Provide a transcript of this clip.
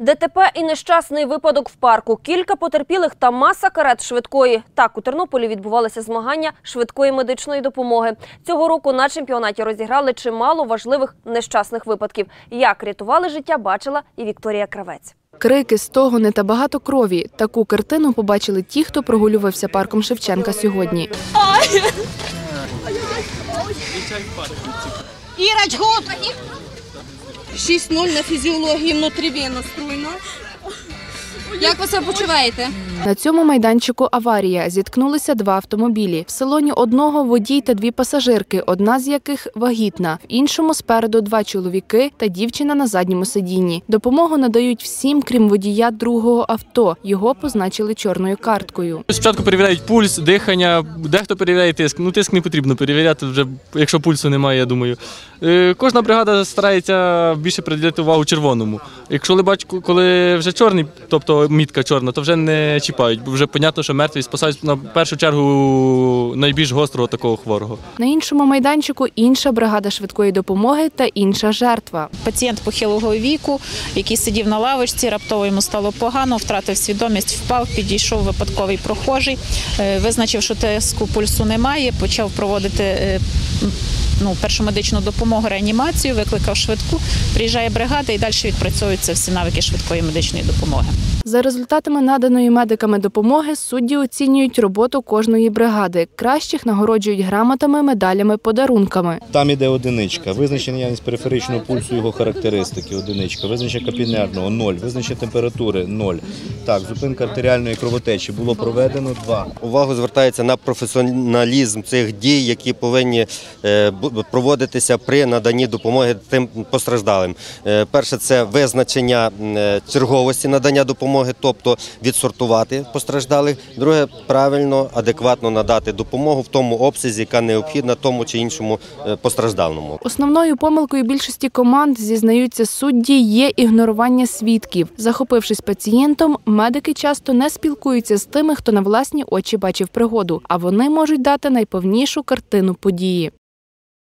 ДТП і нещасний випадок в парку. Кілька потерпілих та маса карет швидкої. Так, у Тернополі відбувалися змагання швидкої медичної допомоги. Цього року на чемпіонаті розіграли чимало важливих нещасних випадків. Як рятували життя, бачила і Вікторія Кравець. Крики, стогони та багато крові. Таку картину побачили ті, хто прогулювався парком Шевченка сьогодні. Ірач, год! 6-0 на фізіології внутрівенно струйно. Як ви себе почуваєте? На цьому майданчику аварія. Зіткнулися два автомобілі. В салоні одного водій та дві пасажирки, одна з яких вагітна. В іншому спереду два чоловіки та дівчина на задньому сидінні. Допомогу надають всім, крім водія другого авто. Його позначили чорною карткою. Спочатку перевіряють пульс, дихання, дехто перевіряє тиск. Ну, тиск не потрібно перевіряти, вже, якщо пульсу немає, я думаю. Е, Кожна бригада старається більше приділяти увагу червоному. Якщо коли вже чорний, тобто мітка чорна, то вже не чіпають, бо вже понятно, що мертві спасають на першу чергу найбільш гострого такого хворого. На іншому майданчику інша бригада швидкої допомоги та інша жертва. Пацієнт похилого віку, який сидів на лавочці, раптово йому стало погано, втратив свідомість, впав, підійшов випадковий прохожий, е, визначив, що тиску пульсу немає, почав проводити е, ну, першу медичну допомогу, реанімацію, викликав швидку, приїжджає бригада і далі відпрацьовуються всі навики швидкої медичної допомоги. За результатами наданої медиками допомоги судді оцінюють роботу кожної бригади. Кращих нагороджують грамотами, медалями, подарунками. Там іде одиничка, визначення наявність периферичного пульсу, його характеристики, одиничка, визначення капілярного – ноль, визначення температури – ноль. Так, зупинка артеріальної кровотечі було проведено два. Увагу звертається на професіоналізм цих дій, які повинні е, проводитися при наданні допомоги тим постраждалим. Е, Перше це визначення е, черговості надання допомоги, тобто відсортувати постраждалих. Друге правильно, адекватно надати допомогу в тому обсязі, яка необхідна тому чи іншому е, постраждалому. Основною помилкою більшості команд зізнаються судді є ігнорування свідків. Захопившись пацієнтом, медики часто не спілкуються з тими, хто на власні очі бачив пригоду, а вони можуть дати найповнішу картину події.